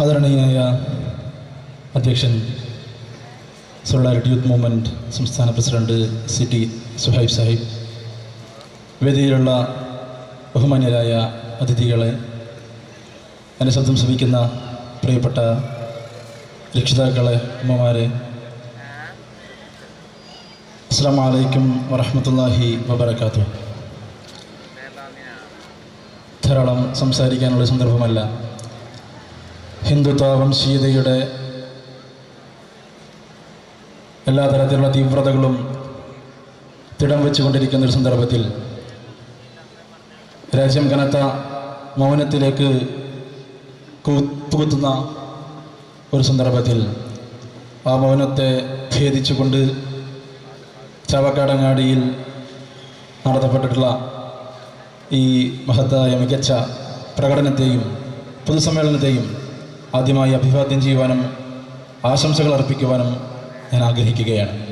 ആദരണീയായ അധ്യക്ഷൻ solidarity youth movement സംസ്ഥാന president C T Suhaib Sahib വേദിയിലുള്ള ബഹുമാന്യരായ അതിഥികളെ എന്നെ ശബ്ദം ശ്രമിക്കുന്ന പ്രിയപ്പെട്ട രക്ഷിതാക്കളെ അമ്മമാരെ അസ്സാം വലൈക്കും വറഹമത്തല്ലാഹി വബർക്കാത്തു ധാരാളം സംസാരിക്കാനുള്ള സന്ദർഭമല്ല. ഹിന്ദുത്വ വംശീയതയുടെ എല്ലാ തരത്തിലുള്ള തീവ്രതകളും തിടം വെച്ചുകൊണ്ടിരിക്കുന്ന ഒരു സന്ദർഭത്തിൽ രാജ്യം കനത്ത മൗനത്തിലേക്ക് കൂത്തുകുത്തുന്ന ഒരു സന്ദർഭത്തിൽ ആ മൗനത്തെ ഭേദിച്ചുകൊണ്ട് ചാവക്കാടങ്ങാടിയിൽ നടത്തപ്പെട്ടിട്ടുള്ള ഈ മഹത്തായ മികച്ച പ്രകടനത്തെയും പൊതുസമ്മേളനത്തെയും ആദ്യമായി അഭിവാദ്യം ചെയ്യുവാനും ആശംസകൾ അർപ്പിക്കുവാനും ഞാൻ ആഗ്രഹിക്കുകയാണ്.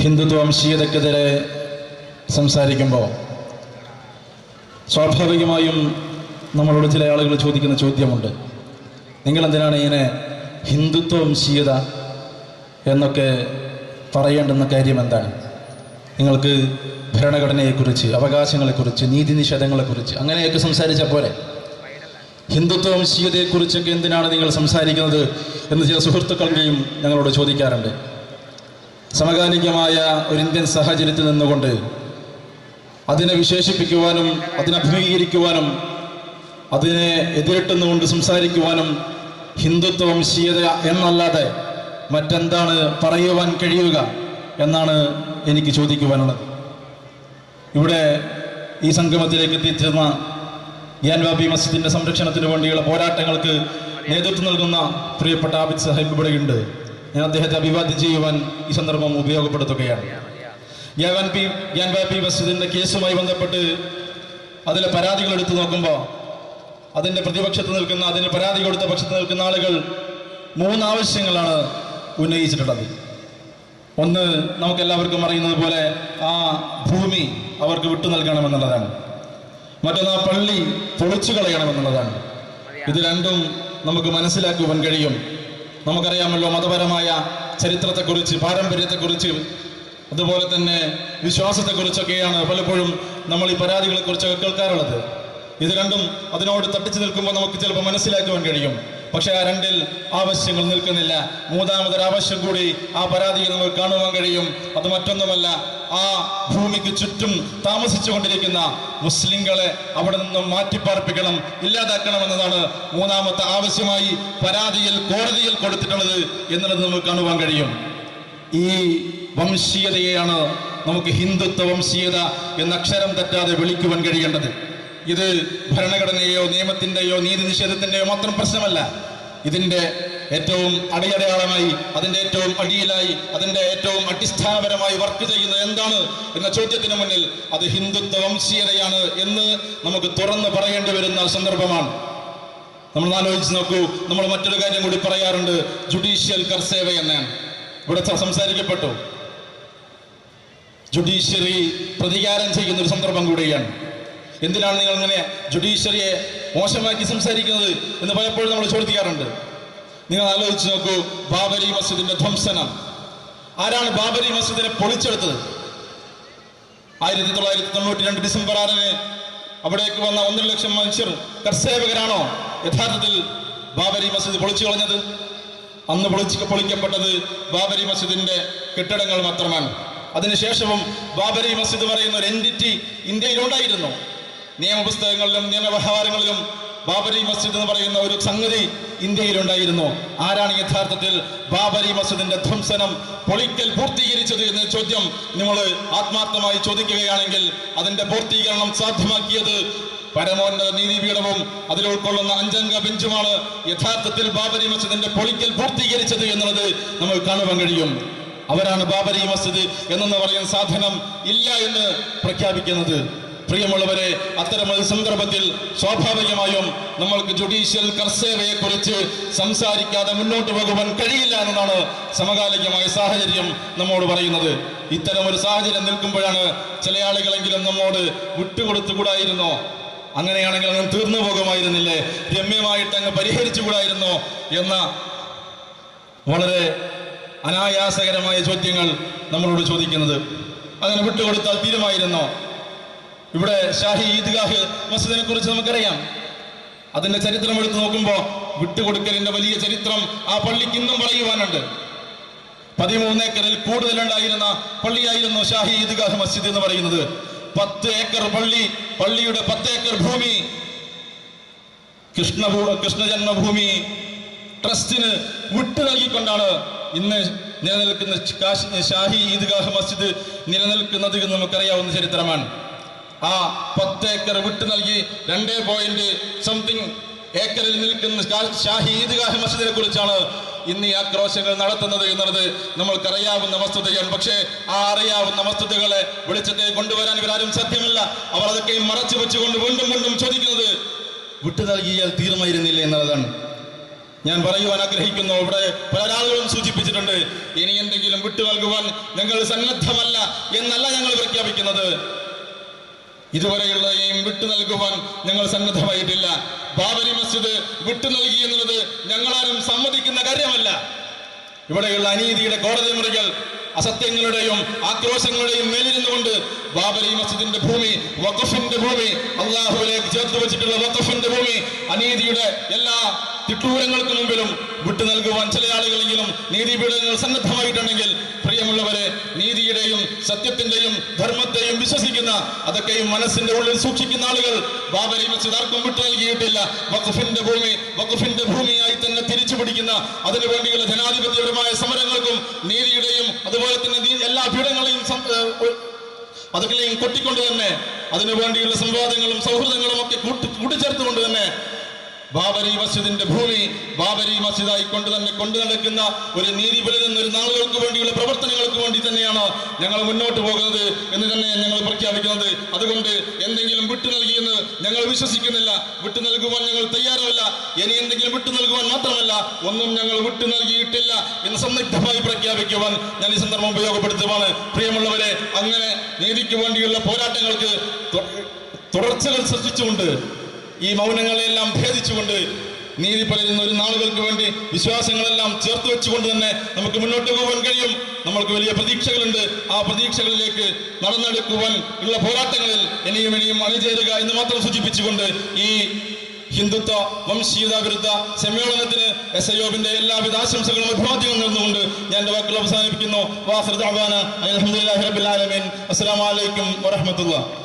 ഹിന്ദുത്വ വംശീയതക്കെതിരെ സംസാരിക്കുമ്പോൾ സ്വാഭാവികമായും നമ്മളോട് ചില ആളുകൾ ചോദിക്കുന്ന ചോദ്യമുണ്ട്. നിങ്ങൾ എന്തിനാണ് ഇങ്ങനെ ഹിന്ദുത്വ വംശീയത എന്നൊക്കെ പറയേണ്ടുന്ന കാര്യം എന്താണ് നിങ്ങൾക്ക് ഭരണഘടനയെക്കുറിച്ച് അവകാശങ്ങളെക്കുറിച്ച് നീതി നിഷേധങ്ങളെക്കുറിച്ച് അങ്ങനെയൊക്കെ സംസാരിച്ച പോരെ? ഹിന്ദുത്വ വംശീയതയെക്കുറിച്ചൊക്കെ എന്തിനാണ് നിങ്ങൾ സംസാരിക്കുന്നത് എന്ന് ചില സുഹൃത്തുക്കളുടെയും ഞങ്ങളോട് ചോദിക്കാറുണ്ട്. സമകാലികമായ ഒരു ഇന്ത്യൻ സാഹചര്യത്തിൽ നിന്നുകൊണ്ട് അതിനെ വിശേഷിപ്പിക്കുവാനും അതിനെ അഭിമുഖീകരിക്കുവാനും അതിനെ എതിരിട്ടുന്നുകൊണ്ട് സംസാരിക്കുവാനും ഹിന്ദുത്വ വംശീയത എന്നല്ലാതെ മറ്റെന്താണ് പറയുവാൻ കഴിയുക എന്നാണ് എനിക്ക് ചോദിക്കുവാനുള്ളത്. ഇവിടെ ഈ സംഗമത്തിലേക്ക് എത്തിച്ചേർന്ന ഗ്യാൻവാബി മസ്ജിദിന്റെ സംരക്ഷണത്തിന് വേണ്ടിയുള്ള പോരാട്ടങ്ങൾക്ക് നേതൃത്വം നൽകുന്ന പ്രിയപ്പെട്ട ആബിദ് സാഹിബ് ഇവിടെയുണ്ട്. ഞാൻ അദ്ദേഹത്തെ അഭിവാദ്യം ചെയ്യുവാൻ ഈ സന്ദർഭം ഉപയോഗപ്പെടുത്തുകയാണ്. ഗ്യാൻവാബി ഗ്യാൻവാബി മസ്ജിദിന്റെ കേസുമായി ബന്ധപ്പെട്ട് അതിലെ പരാതികൾ എടുത്തു നോക്കുമ്പോൾ അതിന്റെ പ്രതിപക്ഷത്ത് നിൽക്കുന്ന അതിന് പരാതി കൊടുത്ത പക്ഷത്ത് നിൽക്കുന്ന ആളുകൾ മൂന്നാവശ്യങ്ങളാണ് ഉന്നയിച്ചിട്ടുള്ളത്. ഒന്ന് നമുക്കെല്ലാവർക്കും അറിയുന്നത് പോലെ ആ ഭൂമി അവർക്ക് വിട്ടു നൽകണമെന്നുള്ളതാണ്. മറ്റൊന്ന് ആ പള്ളി പൊളിച്ചു കളയണമെന്നുള്ളതാണ്. ഇത് രണ്ടും നമുക്ക് മനസ്സിലാക്കുവാൻ കഴിയും. നമുക്കറിയാമല്ലോ മതപരമായ ചരിത്രത്തെക്കുറിച്ച് പാരമ്പര്യത്തെക്കുറിച്ച് അതുപോലെ തന്നെ വിശ്വാസത്തെക്കുറിച്ചൊക്കെയാണ് പലപ്പോഴും നമ്മൾ ഈ പരാതികളെക്കുറിച്ചൊക്കെ കേൾക്കാറുള്ളത്. ഇത് രണ്ടും അതിനോട് തട്ടിച്ചു നിൽക്കുമ്പോൾ നമുക്ക് ചിലപ്പോൾ മനസ്സിലാക്കുവാൻ കഴിയും. പക്ഷേ ആ രണ്ടിൽ ആവശ്യങ്ങൾ നിൽക്കുന്നില്ല. മൂന്നാമതൊരു ആവശ്യം കൂടി ആ പരാതിയിൽ നമുക്ക് കാണുവാൻ കഴിയും. അത് മറ്റൊന്നുമല്ല ആ ഭൂമിക്ക് ചുറ്റും താമസിച്ചുകൊണ്ടിരിക്കുന്ന മുസ്ലിങ്ങളെ അവിടെ നിന്നും മാറ്റിപ്പാർപ്പിക്കണം ഇല്ലാതാക്കണം എന്നതാണ് മൂന്നാമത്തെ ആവശ്യമായി പരാതിയിൽ കോടതിയിൽ കൊടുത്തിട്ടുള്ളത് എന്നുള്ളത് നമുക്ക് കാണുവാൻ കഴിയും. ഈ വംശീയതയെയാണ് നമുക്ക് ഹിന്ദുത്വ വംശീയത എന്ന അക്ഷരം തെറ്റാതെ വിളിക്കുവാൻ കഴിയേണ്ടത്. ഇത് ഭരണഘടനയോ നിയമത്തിന്റെയോ നീതി നിഷേധത്തിന്റെയോ മാത്രം പ്രശ്നമല്ല. ഇതിന്റെ ഏറ്റവും അടിയടയാളമായി അതിന്റെ ഏറ്റവും അടിയിലായി അതിന്റെ ഏറ്റവും അടിസ്ഥാനപരമായി വർക്ക് ചെയ്യുന്നത് എന്താണ് എന്ന ചോദ്യത്തിന് മുന്നിൽ അത് ഹിന്ദുത്വ വംശീയതയാണ് എന്ന് നമുക്ക് തുറന്ന് പറയേണ്ടി വരുന്ന സന്ദർഭമാണ്. നമ്മൾ ആലോചിച്ച് നോക്കൂ നമ്മൾ മറ്റൊരു കാര്യം കൂടി പറയാറുണ്ട് ജുഡീഷ്യൽ കർസേവ എന്നാണ്. ഇവിടെ സംസാരിക്കപ്പെട്ടു. ജുഡീഷ്യറി പ്രതികാരം ചെയ്യുന്ന ഒരു സന്ദർഭം കൂടിയാണ്. എന്തിനാണ് നിങ്ങൾ അങ്ങനെ ജുഡീഷ്യറിയെ മോശമാക്കി സംസാരിക്കുന്നത് എന്ന് പലപ്പോഴും നമ്മൾ ചോദിക്കാറുണ്ട്. നിങ്ങൾ ആലോചിച്ച് നോക്കൂ ബാബരി മസ്ജിദിന്റെ ധ്വംസനം. ആരാണ് ബാബരി മസ്ജിദിനെ പൊളിച്ചെടുത്തത്? ആയിരത്തി തൊള്ളായിരത്തി തൊണ്ണൂറ്റി രണ്ട് ഡിസംബർ ആറിന് അവിടേക്ക് വന്ന ഒന്നര ലക്ഷം മനുഷ്യർ കർസേവകരാണോ യഥാർത്ഥത്തിൽ ബാബരി മസ്ജിദ് പൊളിച്ചു കളഞ്ഞത്? അന്ന് പൊളിച്ച് പൊളിക്കപ്പെട്ടത് ബാബരി മസ്ജിദിന്റെ കെട്ടിടങ്ങൾ മാത്രമാണ്. അതിനുശേഷവും ബാബരി മസ്ജിദ് പറയുന്ന ഒരു എന്റിറ്റി ഇന്ത്യയിലുണ്ടായിരുന്നു. നിയമപുസ്തകങ്ങളിലും നിയമവ്യവഹാരങ്ങളിലും ബാബരി മസ്ജിദ് എന്ന് പറയുന്ന ഒരു സംഗതി ഇന്ത്യയിലുണ്ടായിരുന്നു. ആരാണ് യഥാർത്ഥത്തിൽ ബാബരി മസ്ജിദിന്റെ ധ്വംസനം പൊളിക്കൽ പൂർത്തീകരിച്ചത് എന്ന ചോദ്യം നിങ്ങൾ ആത്മാർത്ഥമായി ചോദിക്കുകയാണെങ്കിൽ അതിന്റെ പൂർത്തീകരണം സാധ്യമാക്കിയത് പരമോന്നത നീതിപീഠവും അതിൽ ഉൾക്കൊള്ളുന്ന അഞ്ചംഗ ബെഞ്ചുമാണ് യഥാർത്ഥത്തിൽ ബാബരി മസ്ജിദിന്റെ പൊളിക്കൽ പൂർത്തീകരിച്ചത് എന്നുള്ളത് നമ്മൾ കാണുവാൻ കഴിയും. അവരാണ് ബാബരി മസ്ജിദ് എന്നെന്ന് പറയുന്ന സാധനം ഇല്ല എന്ന് പ്രഖ്യാപിക്കുന്നത്. പ്രിയമുള്ളവരെ അത്തരമൊരു സന്ദർഭത്തിൽ സ്വാഭാവികമായും നമ്മൾക്ക് ജുഡീഷ്യൽ കർസേവയെ കുറിച്ച് സംസാരിക്കാതെ മുന്നോട്ട് പോകുവാൻ കഴിയില്ല എന്നതാണ് സമകാലികമായ സാഹചര്യം നമ്മോട് പറയുന്നത്. ഇത്തരം ഒരു സാഹചര്യം നിൽക്കുമ്പോഴാണ് ചില ആളുകളെങ്കിലും നമ്മോട് വിട്ടുകൊടുത്തുകൂടായിരുന്നോ? അങ്ങനെയാണെങ്കിൽ അങ്ങ് തീർന്നു പോകുമായിരുന്നില്ലേ? രമ്യമായിട്ട് അങ്ങ് പരിഹരിച്ചുകൂടായിരുന്നോ? എന്ന വളരെ അനായാസകരമായ ചോദ്യങ്ങൾ നമ്മളോട് ചോദിക്കുന്നത്. അങ്ങനെ വിട്ടുകൊടുത്താൽ തീരുമായിരുന്നോ? ഇവിടെ ഷാഹി ഈദ്ഗാഹ് മസ്ജിദിനെ കുറിച്ച് നമുക്കറിയാം. അതിന്റെ ചരിത്രം എടുത്തു നോക്കുമ്പോൾ വിട്ടുകൊടുക്കലിന്റെ വലിയ ചരിത്രം ആ പള്ളിക്ക് ഇന്നും പറയുവാനുണ്ട്. പതിമൂന്ന് ഏക്കറിൽ കൂടുതലുണ്ടായിരുന്ന പള്ളിയായിരുന്നു ഷാഹി ഈദ്ഗാഹ് മസ്ജിദ് എന്ന് പറയുന്നത്. പത്ത് ഏക്കർ പള്ളി പള്ളിയുടെ പത്ത് ഏക്കർ ഭൂമി. കൃഷ്ണ ജന്മഭൂമി. ട്രസ്റ്റിന് വിട്ടു നൽകിക്കൊണ്ടാണ് ഇന്ന് നിലനിൽക്കുന്ന ഷാഹി ഈദ്ഗാഹ് മസ്ജിദ് നിലനിൽക്കുന്നത് എന്ന് നമുക്കറിയാവുന്ന ചരിത്രമാണ്. ആ പത്ത് ഏക്കർ വിട്ടു നൽകി രണ്ടേ പോയിന്റ് സംതിങ് ഏക്കറിൽ നിൽക്കുന്ന ഷാ- ഷാഹി ഈദ്ഗാഹ് മസ്ജിദിനെ കുറിച്ചാണ് ഇന്ന് ഈ ആക്രോശങ്ങൾ നടത്തുന്നത് എന്നുള്ളത് നമ്മൾക്കറിയാവുന്ന വസ്തുതയാണ്. പക്ഷേ ആ അറിയാവുന്ന വസ്തുതകളെ വെളിച്ചത്തെ കൊണ്ടുവരാൻ ഇവരാരും സത്യമല്ല. അവർ അതൊക്കെ മറച്ചു വെച്ചുകൊണ്ട് വീണ്ടും വീണ്ടും ചോദിക്കുന്നത് വിട്ടു നൽകിയാൽ തീർമായിരുന്നില്ല എന്നുള്ളതാണ്. ഞാൻ പറയുവാൻ ആഗ്രഹിക്കുന്നു. ഇവിടെ പല ആളുകളും സൂചിപ്പിച്ചിട്ടുണ്ട് ഇനി എന്തെങ്കിലും വിട്ടു നൽകുവാൻ ഞങ്ങൾ സന്നദ്ധമല്ല എന്നല്ല ഞങ്ങൾ പ്രഖ്യാപിക്കുന്നത്. ഇതുവരെയുള്ളതെയും വിട്ടു നൽകുവാൻ ഞങ്ങൾ സന്നദ്ധമായിട്ടില്ല. ബാബരി മസ്ജിദ് വിട്ടു നൽകി എന്നുള്ളത് ഞങ്ങളാരും സമ്മതിക്കുന്ന കാര്യമല്ല. ഇവിടെയുള്ള അനീതിയുടെ കോടതി മുറികൾ അസത്യങ്ങളുടെയും ആക്രോശങ്ങളുടെയും മേലിരുന്നുകൊണ്ട് ബാബരി മസ്ജിദിന്റെ ഭൂമി വഖഫിന്റെ ഭൂമി അള്ളാഹുവിലേക്ക് ചേർത്ത് വെച്ചിട്ടുള്ള വഖഫിന്റെ ഭൂമി അനീതിയുടെ എല്ലാ തിട്ടൂരങ്ങൾക്ക് മുമ്പിലും വിട്ടു നൽകുവാൻ ചില ആളുകളെങ്കിലും നീതിപീഠങ്ങൾ സന്നദ്ധമായിട്ടുണ്ടെങ്കിൽ പ്രിയമുള്ളവരെ നീതിയുടെയും സത്യത്തിന്റെയും ധർമ്മത്തെയും വിശ്വസിക്കുന്ന അതൊക്കെയും മനസ്സിന്റെ ഉള്ളിൽ സൂക്ഷിക്കുന്ന ആളുകൾ ബാബരി മസ്ജിദ് ആർക്കും വിട്ടു നൽകിയിട്ടില്ല. വഖഫിന്റെ ഭൂമി വഖഫിന്റെ ഭൂമിയായി തന്നെ തിരിച്ചു പിടിക്കുന്ന അതിനുവേണ്ടിയുള്ള ജനാധിപത്യപരമായ സമരങ്ങൾക്കും നീതിയുടെയും അതുപോലെ തന്നെ എല്ലാ പീഠങ്ങളെയും സം- ഏഹ് ഒ- അതൊക്കെയും കൊട്ടിക്കൊണ്ട് തന്നെ അതിനു വേണ്ടിയുള്ള സംവാദങ്ങളും സൗഹൃദങ്ങളും ഒക്കെ കൂട്ടി കൂട്ടിച്ചേർത്തുകൊണ്ട് തന്നെ ബാബരി മസ്ജിദിന്റെ ഭൂമി ബാബരി മസ്ജിദായി കൊണ്ട് തന്നെ കൊണ്ടു നടക്കുന്ന ഒരു നീതി പുലരുന്ന ഒരു നാളുകൾക്ക് വേണ്ടിയുള്ള പ്രവർത്തനങ്ങൾക്ക് വേണ്ടി തന്നെയാണ് ഞങ്ങൾ മുന്നോട്ട് പോകുന്നത് എന്ന് തന്നെ ഞങ്ങൾ പ്രഖ്യാപിക്കുന്നത്. അതുകൊണ്ട് എന്തെങ്കിലും വിട്ടു നൽകിയെന്ന് ഞങ്ങൾ വിശ്വസിക്കുന്നില്ല. വിട്ടു നൽകുവാൻ ഞങ്ങൾ തയ്യാറല്ല. ഇനി എന്തെങ്കിലും വിട്ടു നൽകുവാൻ മാത്രമല്ല ഒന്നും ഞങ്ങൾ വിട്ടു നൽകിയിട്ടില്ല എന്ന് സംദിഗ്ധമായി പ്രഖ്യാപിക്കുവാൻ ഞാൻ ഈ സന്ദർഭം ഉപയോഗപ്പെടുത്തുവാണ്. പ്രിയമുള്ളവരെ അങ്ങനെ നീതിക്ക് വേണ്ടിയുള്ള പോരാട്ടങ്ങൾക്ക് തുടർച്ചകൾ സൃഷ്ടിച്ചുകൊണ്ട് ഈ മൗനങ്ങളെല്ലാം ഭേദിച്ചുകൊണ്ട് നീതി പലരുന്ന ഒരു നാളുകൾക്ക് വേണ്ടി വിശ്വാസങ്ങളെല്ലാം ചേർത്ത് വെച്ചുകൊണ്ട് തന്നെ നമുക്ക് മുന്നോട്ട് പോകാൻ കഴിയും. നമ്മൾക്ക് വലിയ പ്രതീക്ഷകളുണ്ട്. ആ പ്രതീക്ഷകളിലേക്ക് നടന്നെടുക്കുവാൻ ഉള്ള പോരാട്ടങ്ങളിൽ ഇനിയും ഇനിയും അണിചേരുക എന്ന് മാത്രം സൂചിപ്പിച്ചുകൊണ്ട് ഈ ഹിന്ദുത്വ വംശീയത വിരുദ്ധ സമ്മേളനത്തിന് എസ് ഐഒബിന്റെ എല്ലാവിധ ആശംസകളും അഭിവാദ്യവും നേർന്നുകൊണ്ട് ഞാൻ എന്റെ വാക്കുകൾ അവസാനിപ്പിക്കുന്നു. വാസർ അലഹമുല്ലാ റബിൻ അസ്സലാമലൈക്കും വറഹമത്തുള്ള